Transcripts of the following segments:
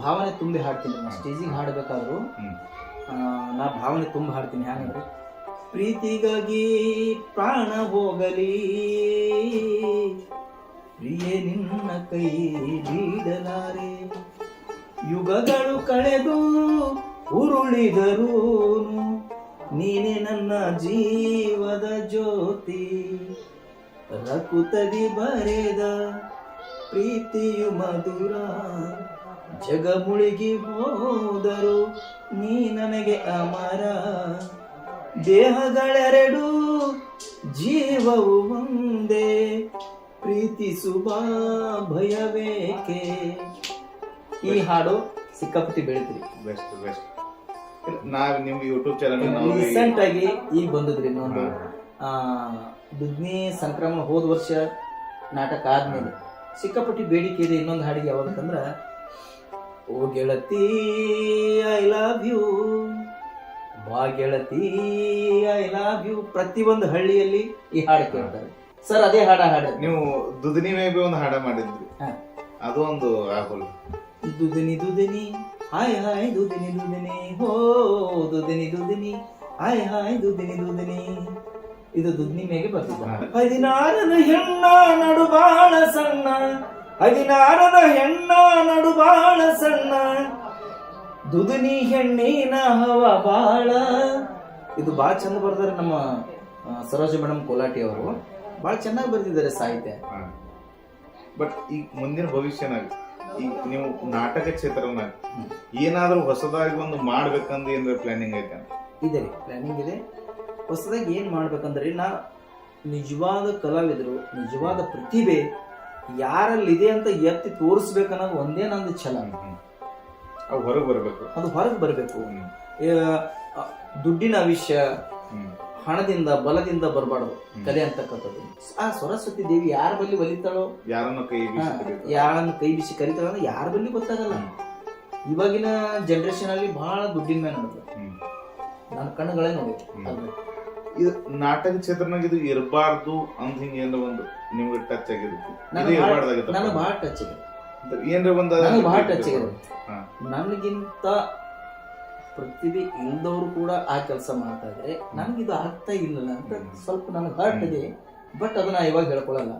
ಭಾವನೆ ತುಂಬಿ ಹಾಡ್ತೀನಿ. ನಾನು ಸ್ಟೇಜಿಗೆ ಹಾಡಬೇಕಾದ್ರು ನಾ ಭಾವನೆ ತುಂಬ ಹಾಡ್ತೀನಿ. ಹ್ಯಾಂಗಂದ್ರೆ ಪ್ರೀತಿಗಾಗಿ ಪ್ರಾಣ ಹೋಗಲಿ ಪ್ರಿಯೇ ನಿನ್ನ ಕೈ ಬೀಡಲಾರೆ ಯುಗಗಳು ಕಳೆದು ಉರುಳಿದರು ನೀನೆ ನನ್ನ ಜೀವದ ಜ್ಯೋತಿ. ರಕುತದಿ ಬರೆದ ಪ್ರೀತಿಯು ಮಧುರ ಜಗ ಮುಳುಗಿ ಹೋದರು ನೀ ನನಗೆ ಅಮರ. ದೇಹಗಳೆರಡು ಜೀವವು ಒಂದೇ. ಪ್ರೀತಿಸುವ ಭಯವೇಕೆ? ಈ ಹಾಡು ಸಿಕ್ಕಾಪಟ್ಟಿ ಬೆಳಿತೀರಿ. ಬೆಸ್ಟ್ ಬೆಸ್ಟ್ ನಾವ್ ನಿಮ್ಗೆ ಯೂಟ್ಯೂಬ್ ಚಾನಲ್ ನಾವು ರೀಸೆಂಟ್ ಆಗಿ ಈಗ ಬಂದದ್ರಿ ಇನ್ನೊಂದು. ಆ, ದುಗ್ನಿ ಸಂಕ್ರಮಣ ಹೋದ ವರ್ಷ ನಾಟಕ ಆದ್ಮೇಲೆ ಸಿಕ್ಕಾಪಟ್ಟಿ ಬೇಡಿಕೆ ಇದೆ ಇನ್ನೊಂದು ಹಾಡಿಗೆ ಯಾವ್ದಕ್ಕಂದ್ರ ಓ ಗೆಳತಿ ಐ ಲವ್ ಯು ಬಾ ಗೆಳತಿ ಐ ಲವ್ ಯು ಪ್ರತಿಯೊಂದು ಹಳ್ಳಿಯಲ್ಲಿ ಈ ಹಾಡು ಕೇಳ್ತಾರೆ. ಸರ್ ಅದೇ ಹಾಡ ಹಾಡ ನೀವು ದುದಿನಿ ಮೇಬಿ ಒಂದು ಹಾಡ ಮಾಡಿದ್ರಿ. ಹಾ. ಅದು ಒಂದು ರಾಹುಲ್. ದುದಿನಿ ದುದಿನಿ ಹಾಯ್ ಹಾಯ್ ದುದಿನಿ ದುದಿನಿ. ಹೋ ದುದಿನಿ ದುದಿನಿ ಹಾಯ್ ಹಾಯ್ ದುದಿನಿ ದುದಿನಿ. ಇದು ದುದಿನಿ ಮೇಗೆ ಬರ್ತದೆ. ಹದಿನಾರನ ಹೆಣ್ಣ ನಡು ಬಾಳ ಸಣ್ಣ. ಹದಿನಾರನ ಹೆಣ್ಣ ನಡು ಬಾಳ ಸಣ್ಣ. ದುದುನಿ ಹೆಣ್ಣಿನ ಹವ ಬಾಳ. ಇದು ಬಾಳ ಚಂದ ಬರ್ತಾರೆ ನಮ್ಮ ಸರೋಜ ಮೇಡಮ್ ಕೋಲಾಟಿ ಅವರು. ಬಹಳ ಚೆನ್ನಾಗಿ ಬರ್ತಿದ್ದಾರೆ ಸಾಹಿತ್ಯ. ಬಟ್ ಈಗ ಮುಂದಿನ ಭವಿಷ್ಯನಾಗ ಈಗ ನೀವು ನಾಟಕ ಕ್ಷೇತ್ರನಾಗ ಏನಾದರೂ ಏನಾದ್ರೂ ಹೊಸದಾಗಿ ಒಂದು ಮಾಡ್ಬೇಕಂದ್ರೆ ಏನಾರ ಪ್ಲಾನಿಂಗ್ ಐತೆ? ಇದೆ ರೀ ಪ್ಲಾನಿಂಗ್ ಇದೆ. ಹೊಸದಾಗಿ ಏನು ಮಾಡ್ಬೇಕಂದ್ರೆ ನಾ ನಿಜವಾದ ಕಲಾವಿದರು ನಿಜವಾದ ಪ್ರತಿಭೆ ಯಾರಲ್ಲಿದೆ ಅಂತ ಎತ್ತಿ ತೋರಿಸ್ಬೇಕನ್ನೋದು ಒಂದೇ ನಂದು ಛಲ ಅವು ಹೊರಗೆ ಬರಬೇಕು. ಅದು ಹೊರಗೆ ಬರಬೇಕು. ದುಡ್ಡಿನ ವಿಷಯ ಹಣದಿಂದ ಬಲದಿಂದ ಬರಬಾರ್ದು. ಕಲೆ ಅಂತಕ್ಕಂಥದ್ದು. ಆ ಸರಸ್ವತಿ ದೇವಿ ಯಾರ ಬಲ್ಲಿ ಒಲಿತಾಳೋ? ಯಾರನ್ನ ಕೈ ಯಾರನ್ನು ಕೈ ಬಿಸಿ ಕರಿತಾಳ ಅಂದ್ರೆ ಯಾರ ಬಲ್ಲಿ ಗೊತ್ತಾಗಲ್ಲ. ಇವಾಗಿನ ಜನರೇಷನ್ ಅಲ್ಲಿ ಬಹಳ ದುಡ್ಡಿನ ಮೇಲೆ. ನನ್ನ ಕಣ್ಣುಗಳೇ. ಅದು ಇದು ನಾಟಕ ಕ್ಷೇತ್ರನಾಗ ಇದು ಇರಬಾರ್ದು ಅಂತ ಹಿಂಗ ಒಂದು ನಿಮ್ಗೆ ಟಚ್ ಆಗಿರುತ್ತೆ. ನನಗೆ ಭಾಳ- ನನಗೆ ಬಹಳ ಟಚ್ ಏನ್ರ ಒಂದು ನನಗೆ ಬಹಳ ಟಚ್. ನನಗಿಂತ ಪ್ರತಿಭೆ ಇಲ್ದವರು ಕೂಡ ಆ ಕೆಲಸ ಮಾಡ್ತಾ ಇದ್ರೆ ಇದು ಆಗ್ತಾ ಇಲ್ಲ ಅಂತ ಸ್ವಲ್ಪ ನನಗೆ ಹರ್ಟ್ ಇದೆ. ಬಟ್ ಅದನ್ನ ಇವಾಗ ಹೇಳ್ಕೊಳಲ್ಲ.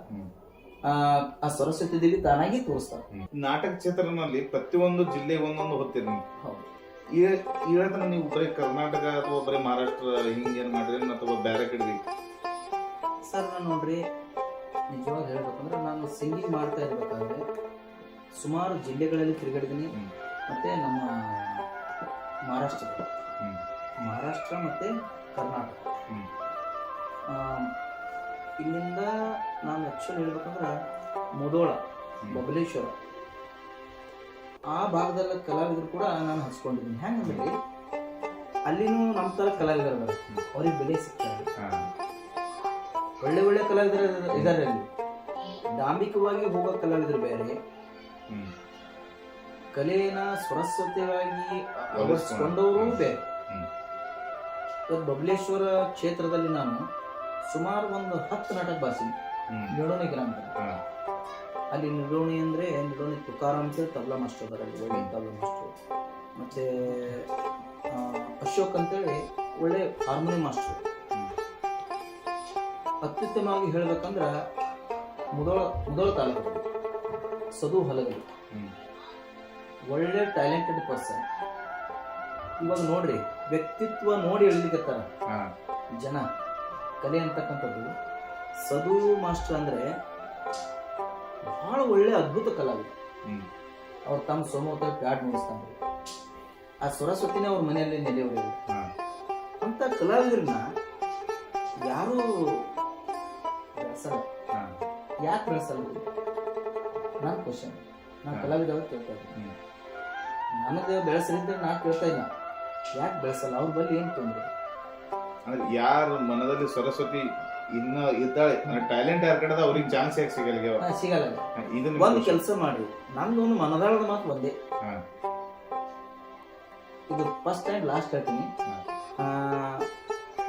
ಆ, ಸರಸ್ವತಿ ದೇವಿ ತಾನಾಗಿ ತೋರಿಸ್ತಾರೆ ನಾಟಕ ಕ್ಷೇತ್ರನಲ್ಲಿ ಪ್ರತಿಯೊಂದು ಜಿಲ್ಲೆ ಒಂದೊಂದು ಹೊತ್ತಿರ ಹೇಳ್ತಾನೆ ನೀವು ಬರೀ ಕರ್ನಾಟಕ ಅಥವಾ ಬರೀ ಮಹಾರಾಷ್ಟ್ರ ಏನು ಮಾಡ್ರಿ ಅಥವಾ ಬೇರೆ ಕಡೆ ಸರ್ ನಾನು ನೋಡ್ರಿ ನಿಜವಾಗಿ ಹೇಳ್ಬೇಕಂದ್ರೆ ನಾನು ಸಿಂಗಿಂಗ್ ಮಾಡ್ತಾ ಇರ್ಬೇಕಾದ್ರೆ ಸುಮಾರು ಜಿಲ್ಲೆಗಳಲ್ಲಿ ತಿರುಗಾಡಿದ್ದೀನಿ. ಮತ್ತೆ ನಮ್ಮ ಮಹಾರಾಷ್ಟ್ರ. ಮಹಾರಾಷ್ಟ್ರ ಮತ್ತೆ ಕರ್ನಾಟಕ ಇಲ್ಲಿಂದ ನಾನು ಆ್ಯಕ್ಚುಲಿ ಹೇಳ್ಬೇಕಂದ್ರೆ ಮುದೋಳ. ಬಬಲೇಶ್ವರ ಆ ಭಾಗದಲ್ಲ ಕಲಾವಿದರು ಕೂಡ ನಾನು ಹಚ್ಕೊಂಡಿದ್ದೀನಿ. ಹೆಂಗಂದ್ರೆ ಅಲ್ಲಿನೂ ನಮ್ಮ ಥರ ಕಲಾವಿದರು ಬರ್ತೀನಿ ಅವ್ರಿಗೆ ಬೆಲೆ ಸಿಗ್ತಾರೆ. ಒಳ್ಳೆ ಒಳ್ಳೆ ಕಲಾವಿದರು ಇದ್ದಾರೆ ಅಲ್ಲಿ. ಡಾಂಬಿಕವಾಗಿ ಹೋಗೋ ಕಲಾವಿದರು ಬೇರೆ. ಕಲೆಯನ್ನ ಕಲೆನ ಸರಸ್ವತಿಯಾಗಿ ಅಳವಡಿಸ್ಕೊಂಡವರು ಬೇರೆ. ಬಬ್ಲೇಶ್ವರ ಇವತ್ತು ಬಬಲೇಶ್ವರ ಕ್ಷೇತ್ರದಲ್ಲಿ ನಾನು ಸುಮಾರು ಒಂದು ಹತ್ತು ನಾಟಕ ಬಾರಿಸಿದ್ದೆ. ನಿಡೋಣಿ ಗ್ರಾಮದಲ್ಲಿ. ಅಲ್ಲಿ ನಿಡೋಣಿ ಅಂದರೆ ನಿಡೋಣಿ ತುಕಾರಾಮ್ ಸರ್ ತಬ್ಲಾ ಮಾಸ್ಟರ್ ಅದರಲ್ಲಿ ಅಲ್ಲಿ ಒಳ್ಳೆ ತಬ್ಲಾ ಮಾಸ್ಟರ್ ಮತ್ತೆ ಅಶೋಕ್ ಅಂತೇಳಿ ಒಳ್ಳೆ ಹಾರ್ಮೋನಿ ಮಾಸ್ಟರ್ ಅತ್ಯುತ್ತಮವಾಗಿ ಹೇಳಬೇಕಂದ್ರೆ ಮುದೋಳ ಮುದೋಳ ತಾಲೂಕು. ಸದು ಹಲಗಿ. ಒಳ್ಳೆ ಟ್ಯಾಲೆಂಟೆಡ್ ಪರ್ಸನ್ ಇವಾಗ ನೋಡ್ರಿ ವ್ಯಕ್ತಿತ್ವ ನೋಡಿ ಎಳಿಲಿಕತ್ತಾರ ಹಾ. ಜನ ಕಲೆ ಅಂತಕ್ಕಂಥದ್ದು. ಸದು ಮಾಸ್ಟರ್ ಅಂದ್ರೆ ಬಹಳ ಒಳ್ಳೆ ಅದ್ಭುತ ಕಲಾವಿದ. ಅವ್ರು ತಮ್ಮ ಸೋಮವತ ಪ್ಯಾಟ್ ಮುಗಿಸ್ತಾರೆ. ಆ ಸರಸ್ವತಿನೇ ಅವ್ರ ಮನೆಯಲ್ಲಿ ನೆಲೆಯವರು. ಅಂತ ಕಲಾವಿದ್ರನ್ನ ಯಾರು. ಯಾಕೆ ಬೆಳೆಸಲ್ಲ? ನನ್ನ ಕ್ವಶನ್ ನಾನು ಕಲಾವಿದವ್ರು ಕಲಾವಿದ ಕೇಳ್ತಾ ಇದ್ದೀನಿ. ನನಗೆ ಬೆಳೆಸಲಿದ್ದರೆ ನಾ ಕೇಳ್ತಾ ಇಲ್ಲ. ಯಾಕೆ ಬೆಳೆಸಲ್ಲ? ಅವ್ರ ಬಳಿ ಏನು ತೊಂದರೆ? ಯಾರ ಮನದಲ್ಲಿ ಸರಸ್ವತಿ ಇನ್ನ ಇದ್ದಾಳೆ ಟ್ಯಾಲೆಂಟ್ ಯಾರ ಕಡೆ ಅವ್ರಿಗೆ ಚಾನ್ಸ್ ಯಾಕೆ ಸಿಗಲ್ಗೆ ಸಿಗಲ್ಲ. ಇದು ಒಂದು ಕೆಲಸ ಮಾಡಿ ನಂದು ಒಂದು ಮನದಾಳದ ಮಾತು ಒಂದೇ. ಇದು ಫಸ್ಟ್ ಟೈಮ್ ಲಾಸ್ಟ್ ಹೇಳ್ತೀನಿ.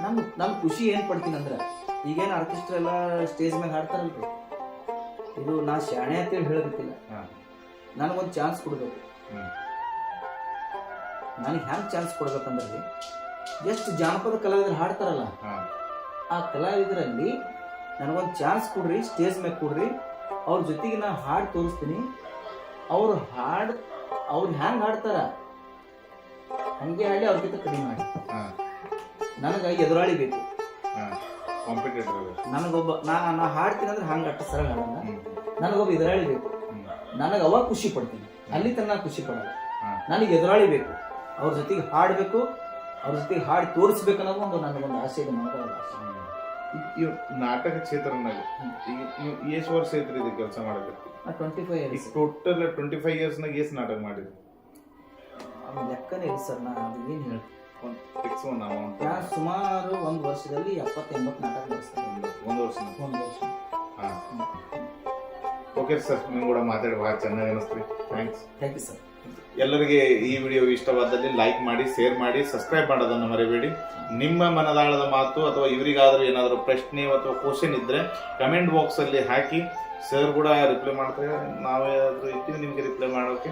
ನಾನು ನಾನು ಖುಷಿ ಏನು ಪಡ್ತೀನಿ ಅಂದ್ರೆ ಈಗೇನು ಆರ್ಕೆಸ್ಟ್ರಾ ಎಲ್ಲ ಸ್ಟೇಜ್ ಮೇಲೆ ಹಾಡ್ತಾರಲ್ರಿ. ಇದು ನಾ ಶಾಣೆ ಅಂತೇಳಿ ಹೇಳಬೇಕಿಲ್ಲ. ನನಗೊಂದು ಚಾನ್ಸ್ ಕೊಡಬೇಕು. ನನಗೆ ಹ್ಯಾಂಗ್ ಚಾನ್ಸ್ ಕೊಡ್ಬೇಕಂದ್ರೆ ಎಷ್ಟು ಜಾನಪದ ಕಲಾವಿದರು ಹಾಡ್ತಾರಲ್ಲ ಆ ಕಲಾವಿದರಲ್ಲಿ ನನಗೊಂದು ಚಾನ್ಸ್ ಕೊಡ್ರಿ ಸ್ಟೇಜ್ ಮೇಲೆ ಕೊಡ್ರಿ. ಅವ್ರ ಜೊತೆಗೆ ನಾನು ಹಾಡು ತೋರಿಸ್ತೀನಿ. ಅವ್ರು ಹಾಡು ಅವ್ರು ಹ್ಯಾಂಗೆ ಹಾಡ್ತಾರ? ಹಂಗೆ ಹಾಡಿ ಅವ್ರಿಗಿಂತ ಕಡಿಮೆ ಮಾಡಿ ಹಾ. ನನಗೆ ಎದುರಾಳಿ ಬೇಕು. ನನಗೊಬ್ಬ ನಾ ನಾ ಹಾಡ್ತೀನಿ ಅಂದ್ರೆ ಹಂಗೆ ಅಟ್ಟ ಸರಳ ಹಾಡಲ್ಲ. ನನಗೊಬ್ಬ ಎದುರಾಳಿ ಬೇಕು. ನನಗೆ ಅವಾಗ ಖುಷಿ ಪಡ್ತೀನಿ. ಅಲ್ಲಿ ತನಕ ಖುಷಿ ಪಡಲ್ಲ. ನನಗೆ ಎದುರಾಳಿ ಬೇಕು. ಅವ್ರ ಜೊತೆಗೆ ಹಾಡಬೇಕು. ಅವ್ರ ಜೊತೆ ಹಾಡಿ ತೋರಿಸ್ಬೇಕು ಅನ್ನೋದು ಒಂದು ನನಗೊಂದು ಆಸೆ ಇದೆ ಮಾತಾಡೋದು ಆಸೆ ನಾಟಕ ಕ್ಷೇತ್ರನಾಗ ಈಗ ನೀವು ಎಷ್ಟು ವರ್ಷ ಐತ್ರಿ ಇದು ಕೆಲಸ ಮಾಡೋದು ನಾ ಟ್ವೆಂಟಿ ಫೈವ್ ಈಗ ಇಯರ್ಸ್ ಟೋಟಲ್ ಟ್ವೆಂಟಿ ಫೈವ್ ಇಯರ್ಸ್ನಾಗ ಎಷ್ಟು ನಾಟಕ ಮಾಡಿದ್ರಿ. ಅದು ಲೆಕ್ಕನೇ ಇಲ್ಲ ಸರ್ ನಾ ಅದು ಏನು ಹೇಳ್ತೀನಿ ಒಂದು ಫಿಕ್ಸ್ ಒಂದು ಅಮೌಂಟ್ ನಾ ಸುಮಾರು ಒಂದು ವರ್ಷದಲ್ಲಿ ಎಪ್ಪತ್ತು ಎಂಬತ್ತು ನಾಟಕ ನಡೆಸ್ತೇನೆ. ಒಂದು ವರ್ಷ. ಒಂದು ವರ್ಷ. ಹಾ. ಓಕೆ ಸರ್ ನೀವು ಕೂಡ ಮಾತಾಡಿ ಭಾಳ ಚೆನ್ನಾಗಿ ಅನಿಸ್ತ್ರಿ. ಥ್ಯಾಂಕ್ಸ್ ಥ್ಯಾಂಕ್ ಯು ಸರ್ ಎಲ್ಲರಿಗೆ ಈ ವಿಡಿಯೋ ಇಷ್ಟವಾದಲ್ಲಿ ಲೈಕ್ ಮಾಡಿ ಶೇರ್ ಮಾಡಿ ಸಬ್ಸ್ಕ್ರೈಬ್ ಮಾಡೋದನ್ನು ಮರಿಬೇಡಿ. ನಿಮ್ಮ ಮನದಾಳದ ಮಾತು ಅಥವಾ ಇವರಿಗಾದರೂ ಏನಾದರೂ ಪ್ರಶ್ನೆ ಅಥವಾ ಕ್ವಶನ್ ಇದ್ದರೆ ಕಮೆಂಟ್ ಬಾಕ್ಸಲ್ಲಿ ಹಾಕಿ ಸರ್ ಕೂಡ ರಿಪ್ಲೈ ಮಾಡ್ತಾರೆ. ನಾವೇ ಇರ್ತೀವಿ, ನಿಮಗೆ ರಿಪ್ಲೈ ಮಾಡೋಕೆ.